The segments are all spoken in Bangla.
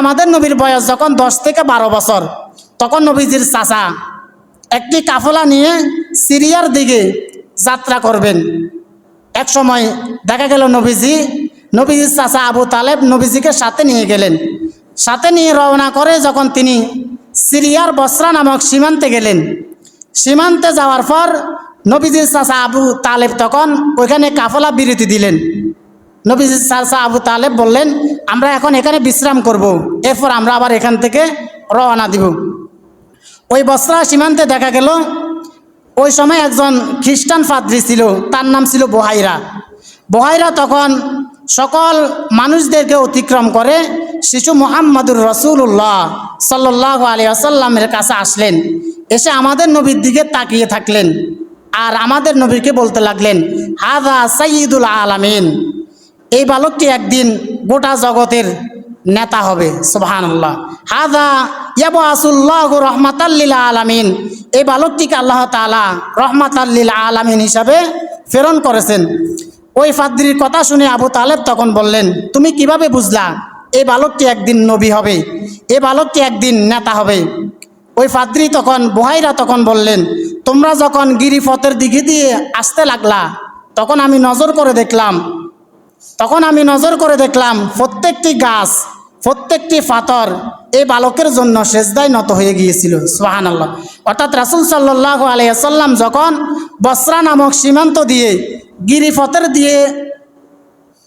আমাদের নবীর বয়স যখন দশ থেকে বারো বছর, তখন নবীজির চাচা একটি কাফলা নিয়ে সিরিয়ার দিকে যাত্রা করবেন। এক সময় দেখা গেল নবীজি, নবীজির চাচা আবু তালেব নবীজিকে সাথে নিয়ে গেলেন। সাথে নিয়ে রওনা করে যখন তিনি সিরিয়ার বসরা নামক সীমান্তে গেলেন। সীমান্তে যাওয়ার পর নবীজির চাচা আবু তালেব তখন ওইখানে কাফলা বিরতি দিলেন। নবীজির চাচা আবু তালেব বললেন আমরা এখন এখানে বিশ্রাম করব। এরপর আমরা আবার এখান থেকে রওনা দিব। ওই বস্ত্রা সীমান্তে দেখা গেল, ওই সময় একজন খ্রিস্টান পাদ্রী ছিল, তার নাম ছিল বহাইরা। বহাইরা তখন সকল মানুষদেরকে অতিক্রম করে শিশু মোহাম্মদুর রসুল্লাহ সাল্লাহ আলী আসাল্লামের কাছে আসলেন। এসে আমাদের নবীর দিকে তাকিয়ে থাকলেন আর আমাদের নবীকে বলতে লাগলেন হাদা সাইয়দুল আলামিন। এই বালকটি একদিন গোটা জগতের নেতা হবে, সুবহানাল্লাহ। হাদা ইয়াবু আসুল্লাহ রহমাতাল্লিল আলামিন। এই বালকটিকে আল্লাহ তালা রহমাতাল্লিল আলামিন হিসাবে প্রেরণ করেছেন। ওই ফাদ্রির কথা শুনে আবু তালেব তখন বললেন, তুমি কীভাবে বুঝলা এই বালকটি একদিন নবী হবে? এই বালকটি একদিন নেতা হবে? ওই ফাদ্রি তখন, বহাইরা তখন বললেন, তোমরা যখন গিরিপথের দিকে দিয়ে আসতে লাগলা, তখন আমি নজর করে দেখলাম তখন আমি নজর করে দেখলাম, প্রত্যেকটি গাছ, প্রত্যেকটি পাথর এই বালকের জন্য সেজদায় নত হয়ে গিয়েছিল সোহান আল্লাহ অর্থাৎ রাসুল সাল্লাহ আলাইসাল্লাম যখন বসরা নামক সীমান্ত দিয়ে গিরিপথের দিয়ে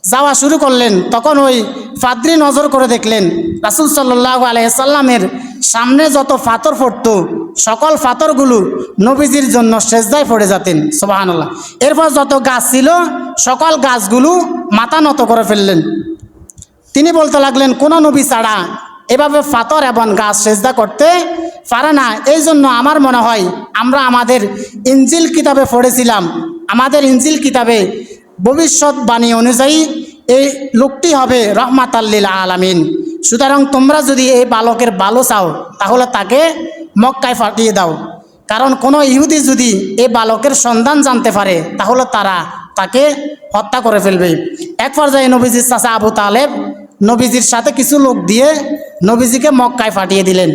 যাওয়া শুরু করলেন, তখন ওই ফাদ্রি নজর করে দেখলেন, রাসুল সাল্লাহ আলাইসাল্লামের সামনে যত ফাতর পড়ত, সকল ফাতরগুলো নবীজির জন্য সেজদায় পড়ে যেতেন সোবাহান্লাহ এরপর যত গাছ ছিল, সকল গাছগুলো মাথা নত করে ফেললেন। তিনি বলতে লাগলেন, কোন নবী ছাড়া এভাবে ফাতর এবং গাছ সেজদা করতে পারে না। এই জন্য আমার মনে হয় আমরা আমাদের ইঞ্জিল কিতাবে পড়েছিলাম। আমাদের ইঞ্জিল কিতাবে ভবিষ্যৎবাণী অনুযায়ী এই লোকটি হবে রহমাত আল্লিল আলামিন। সুতরাং তোমরা যদি এই বালকের ভালো চাও, তাহলে তাকে মক্কায় ফাটিয়ে দাও। কারণ কোনো ইহুদি যদি এই বালকের সন্ধান জানতে পারে, তাহলে তারা তাকে হত্যা করে ফেলবে। এক পর্যায়ে নবীজির চাচা আবু তালেব নবীজির সাথে কিছু লোক দিয়ে নবীজিকে মক্কায় ফাটিয়ে দিলেন।